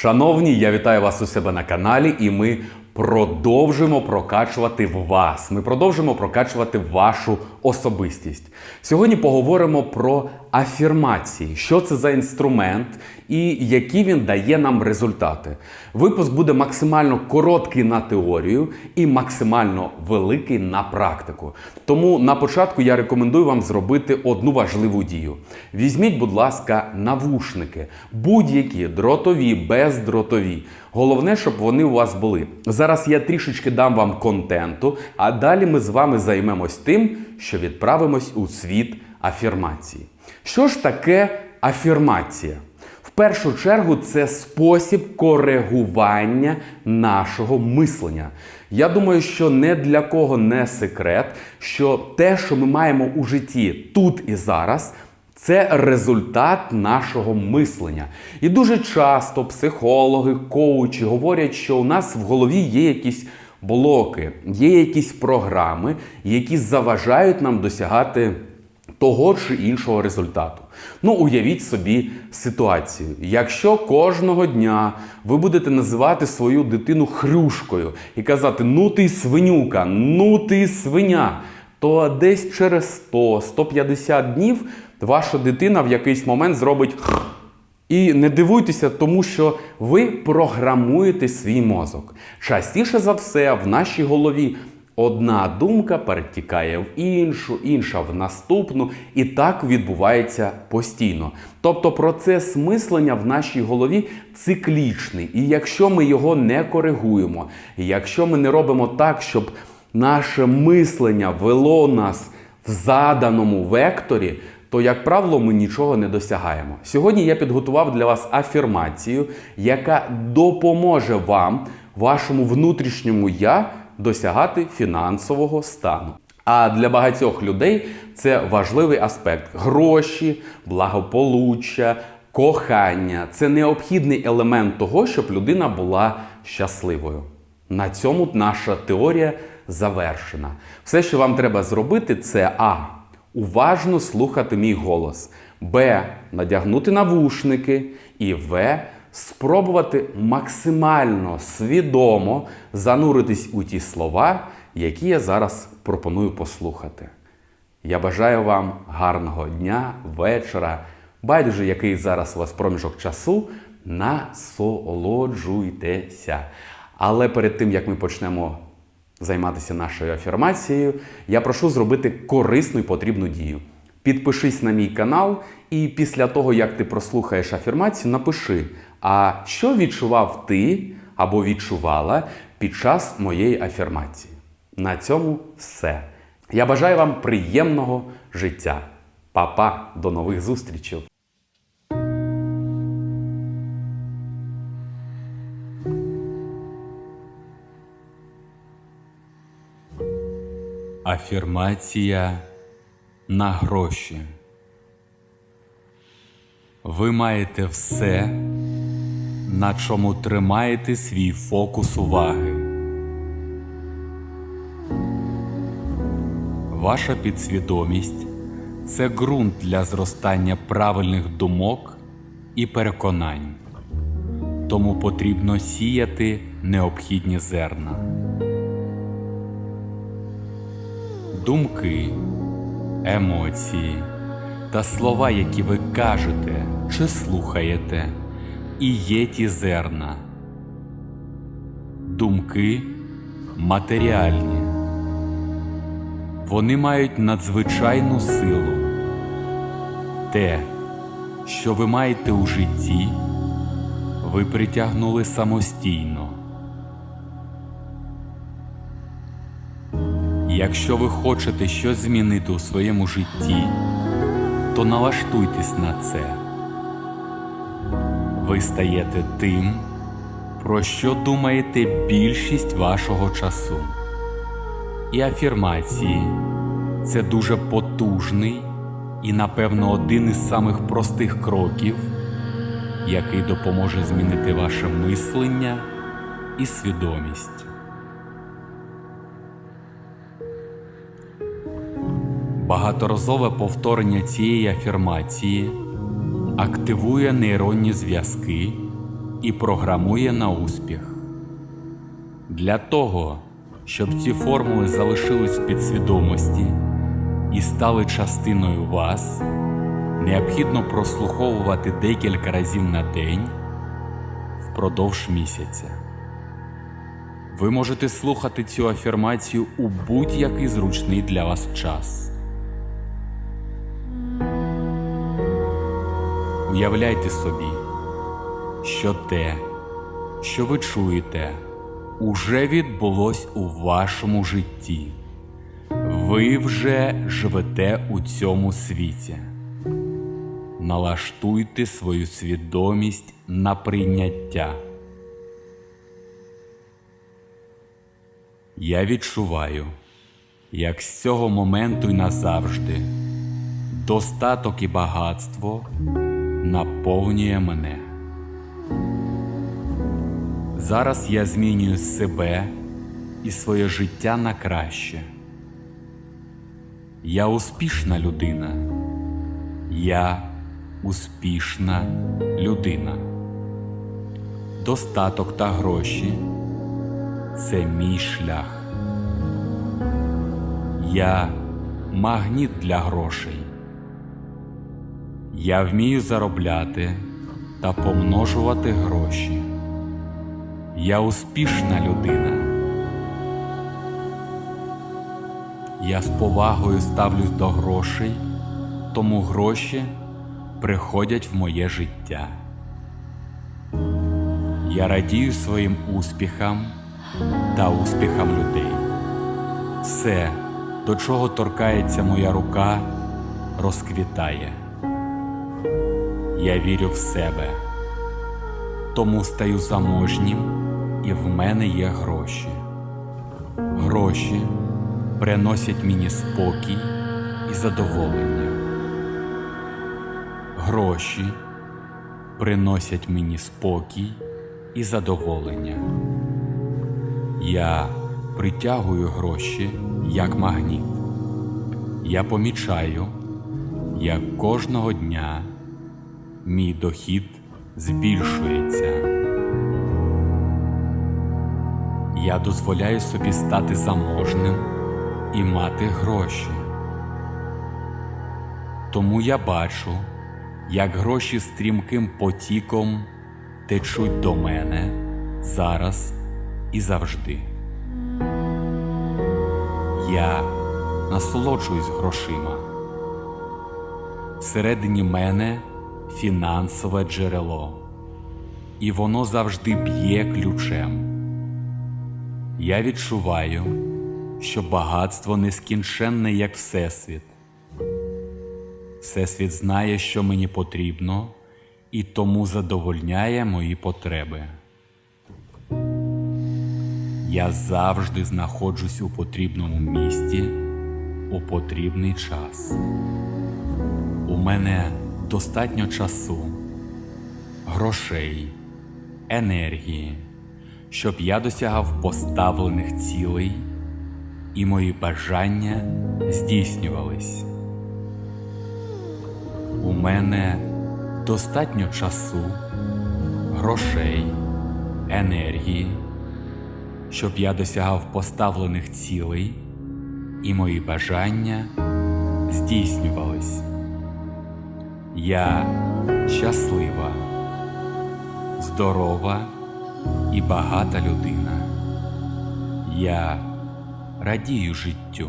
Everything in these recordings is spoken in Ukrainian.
Шановні, я вітаю вас у себе на каналі, і ми продовжимо прокачувати вас. Ми продовжимо прокачувати вашу особистість. Сьогодні поговоримо про афірмації, що це за інструмент і які він дає нам результати. Випуск буде максимально короткий на теорію і максимально великий на практику. Тому на початку я рекомендую вам зробити одну важливу дію. Візьміть, будь ласка, навушники, будь-які дротові, бездротові. Головне, щоб вони у вас були. Зараз я трішечки дам вам контенту, а далі ми з вами займемось тим, що відправимось у світ афірмації. Що ж таке афірмація? В першу чергу це спосіб коригування нашого мислення. Я думаю, що не для кого не секрет, що те, що ми маємо у житті тут і зараз, це результат нашого мислення. І дуже часто психологи, коучі говорять, що у нас в голові є якісь блоки, є якісь програми, які заважають нам досягати того чи іншого результату. Ну, уявіть собі ситуацію. Якщо кожного дня ви будете називати свою дитину хрюшкою і казати ну ти свинюка, ну ти свиня, то десь через 100-150 днів ваша дитина в якийсь момент зробить і не дивуйтеся, тому що ви програмуєте свій мозок. Частіше за все, в нашій голові одна думка перетікає в іншу, інша в наступну, і так відбувається постійно. Тобто процес мислення в нашій голові циклічний. І якщо ми його не коригуємо, і якщо ми не робимо так, щоб наше мислення вело нас в заданому векторі, то, як правило, ми нічого не досягаємо. Сьогодні я підготував для вас афірмацію, яка допоможе вам, вашому внутрішньому я, досягати фінансового стану. А для багатьох людей це важливий аспект: гроші, благополуччя, кохання це необхідний елемент того, щоб людина була щасливою. На цьому наша теорія завершена. Все, що вам треба зробити, це А. Уважно слухати мій голос. Б. Надягнути навушники. І В. Спробувати максимально свідомо зануритись у ті слова, які я зараз пропоную послухати. Я бажаю вам гарного дня, вечора. Байдуже, який зараз у вас проміжок часу. Насолоджуйтеся. Але перед тим, як ми почнемо займатися нашою афірмацією, я прошу зробити корисну і потрібну дію. Підпишись на мій канал, і після того, як ти прослухаєш афірмацію, напиши, а що відчував ти або відчувала під час моєї афірмації. На цьому все. Я бажаю вам приємного життя. Па-па, до нових зустрічей! Афірмація на гроші. Ви маєте все, на чому тримаєте свій фокус уваги. Ваша підсвідомість це ґрунт для зростання правильних думок і переконань, тому потрібно сіяти необхідні зерна. Думки, емоції та слова, які ви кажете чи слухаєте, і є ті зерна. Думки матеріальні. Вони мають надзвичайну силу. Те, що ви маєте у житті, ви притягнули самостійно. Якщо ви хочете щось змінити у своєму житті, то налаштуйтесь на це. Ви стаєте тим, про що думаєте більшість вашого часу. І афірмації це дуже потужний і, напевно, один із самих простих кроків, який допоможе змінити ваше мислення і свідомість. Багаторазове повторення цієї афірмації активує нейронні зв'язки і програмує на успіх. Для того, щоб ці формули залишились в підсвідомості і стали частиною вас, необхідно прослуховувати декілька разів на день впродовж місяця. Ви можете слухати цю афірмацію у будь-який зручний для вас час. Уявляйте собі, що те, що ви чуєте, уже відбулось у вашому житті. Ви вже живете у цьому світі. Налаштуйте свою свідомість на прийняття. Я відчуваю, як з цього моменту й назавжди достаток і багатство наповнює мене. Зараз я змінюю себе і своє життя на краще. Я успішна людина. Я успішна людина. Достаток та гроші це мій шлях. Я магніт для грошей. Я вмію заробляти та помножувати гроші. Я успішна людина. Я з повагою ставлюсь до грошей, тому гроші приходять в моє життя. Я радію своїм успіхам та успіхам людей. Все, до чого торкається моя рука, розквітає. Я вірю в себе, тому стаю заможнім, і в мене є гроші. Гроші приносять мені спокій і задоволення. Гроші приносять мені спокій і задоволення. Я притягую гроші як магніт. Я помічаю, як кожного дня мій дохід збільшується. Я дозволяю собі стати заможним і мати гроші. Тому я бачу, як гроші стрімким потіком течуть до мене зараз і завжди. Я насолоджуюсь грошима. Всередині мене фінансове джерело, і воно завжди б'є ключем. Я відчуваю, що багатство нескінченне, як Всесвіт. Всесвіт знає, що мені потрібно, і тому задовольняє мої потреби. Я завжди знаходжусь у потрібному місці у потрібний час. У мене достатньо часу, грошей, енергії, щоб я досягав поставлених цілей і мої бажання здійснювались. У мене достатньо часу, грошей, енергії, щоб я досягав поставлених цілей і мої бажання здійснювались. Я щаслива, здорова і багата людина. Я радію життю.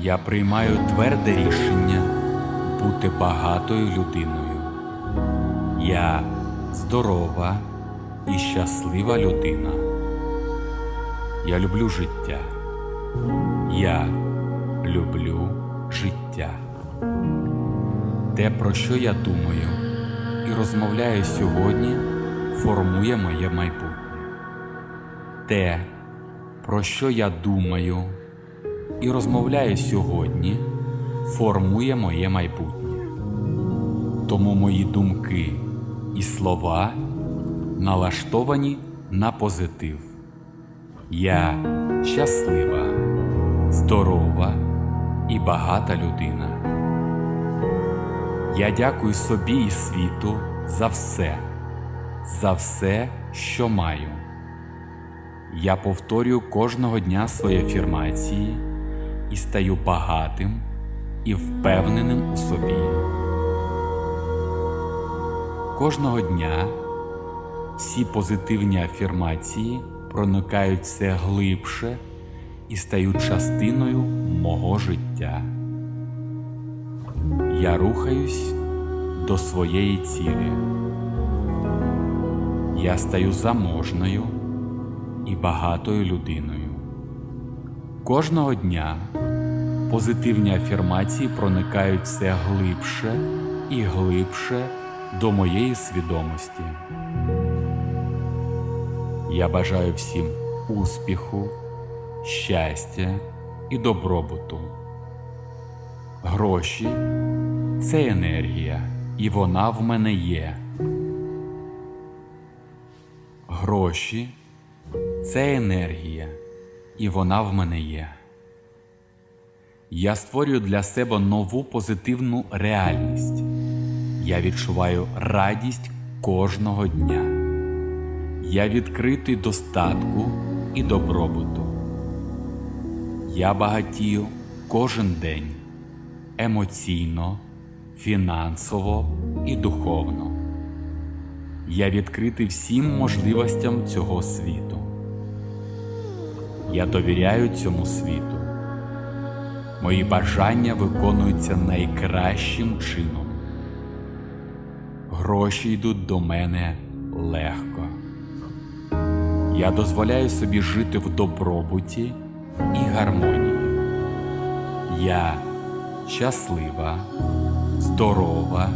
Я приймаю тверде рішення бути багатою людиною. Я здорова і щаслива людина. Я люблю життя. Я люблю життя. Те, про що я думаю і розмовляю сьогодні, формує моє майбутнє. Те, про що я думаю і розмовляю сьогодні, формує моє майбутнє. Тому мої думки і слова налаштовані на позитив. Я щаслива, здорова і багата людина. Я дякую собі і світу за все, за все, що маю. Я повторюю кожного дня свої афірмації і стаю багатим і впевненим у собі. Кожного дня всі позитивні афірмації проникають все глибше і стають частиною мого життя. Я рухаюсь до своєї цілі. Я стаю заможною і багатою людиною. Кожного дня позитивні афірмації проникають все глибше і глибше до моєї свідомості. Я бажаю всім успіху, щастя і добробуту. Гроші це енергія, і вона в мене є. Гроші це енергія, і вона в мене є. Я створюю для себе нову позитивну реальність. Я відчуваю радість кожного дня. Я відкритий достатку і добробуту. Я багатію кожен день емоційно, фінансово і духовно. Я відкритий всім можливостям цього світу. Я довіряю цьому світу. Мої бажання виконуються найкращим чином. Гроші йдуть до мене легко. Я дозволяю собі жити в добробуті і гармонії. Я щаслива, здорова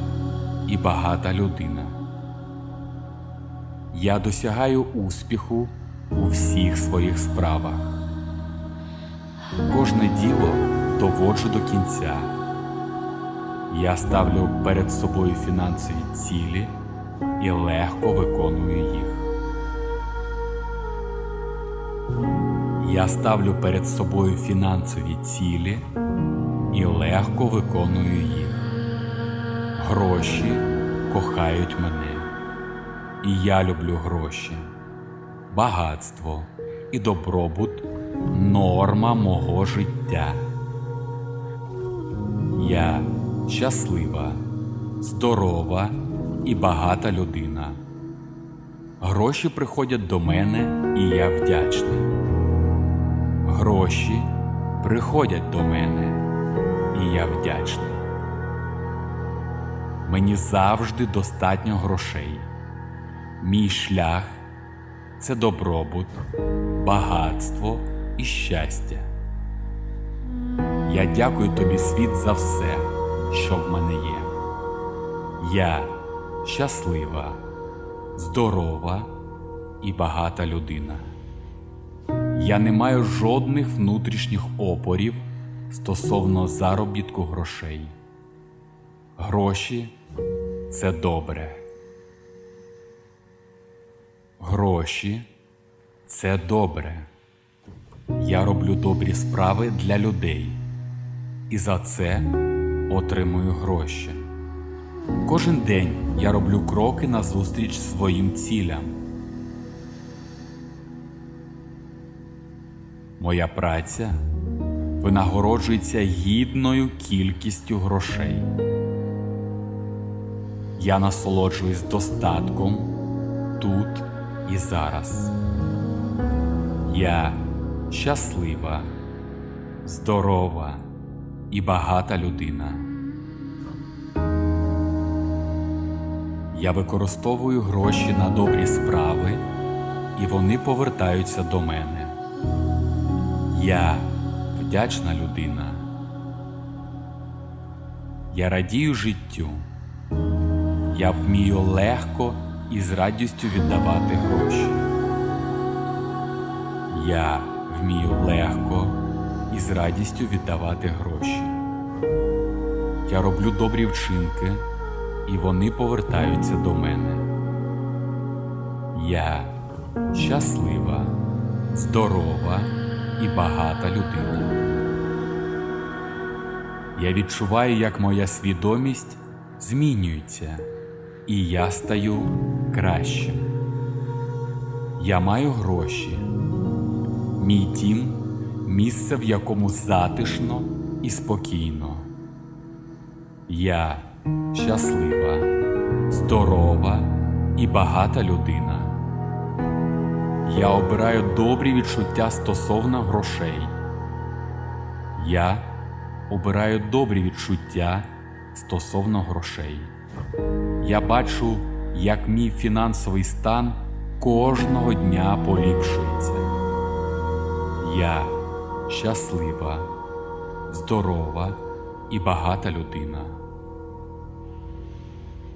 і багата людина. Я досягаю успіху у всіх своїх справах. Кожне діло доводжу до кінця. Я ставлю перед собою фінансові цілі і легко виконую їх. Я ставлю перед собою фінансові цілі і легко виконую їх. Гроші кохають мене, і я люблю гроші. Багатство і добробут норма мого життя. Я щаслива, здорова і багата людина. Гроші приходять до мене, і я вдячний. Гроші приходять до мене, і я вдячний. Мені завжди достатньо грошей. Мій шлях це добробут, багатство і щастя. Я дякую тобі, світ, за все, що в мене є. Я щаслива, здорова і багата людина. Я не маю жодних внутрішніх опорів стосовно заробітку грошей. Гроші це добре. Гроші це добре. Я роблю добрі справи для людей і за це отримую гроші. Кожен день я роблю кроки назустріч своїм цілям. Моя праця винагороджується гідною кількістю грошей. Я насолоджуюсь достатком тут і зараз. Я щаслива, здорова і багата людина. Я використовую гроші на добрі справи, і вони повертаються до мене. Я вдячна людина. Я радію життю. Я вмію легко і з радістю віддавати гроші. Я вмію легко і з радістю віддавати гроші. Я роблю добрі вчинки, і вони повертаються до мене. Я щаслива, здорова і багата людина. Я відчуваю, як моя свідомість змінюються, і я стаю кращим. Я маю гроші. Мій дім місце, в якому затишно і спокійно. Я щаслива, здорова і багата людина. Я обираю добрі відчуття стосовно грошей. Я обираю добрі відчуття стосовно грошей. Я бачу, як мій фінансовий стан кожного дня поліпшується. Я щаслива, здорова і багата людина.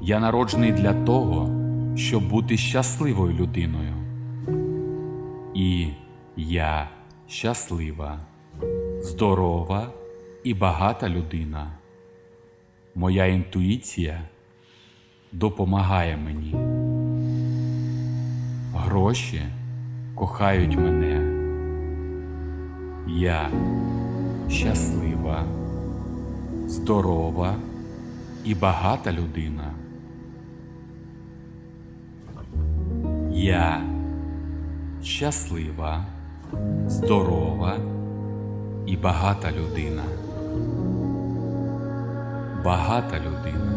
Я народжений для того, щоб бути щасливою людиною. І я щаслива, здорова і багата людина. Моя інтуїція допомагає мені. Гроші кохають мене. Я щаслива, здорова і багата людина. Я щаслива, здорова і багата людина. Багата людина.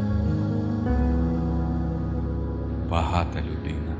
Багата людина.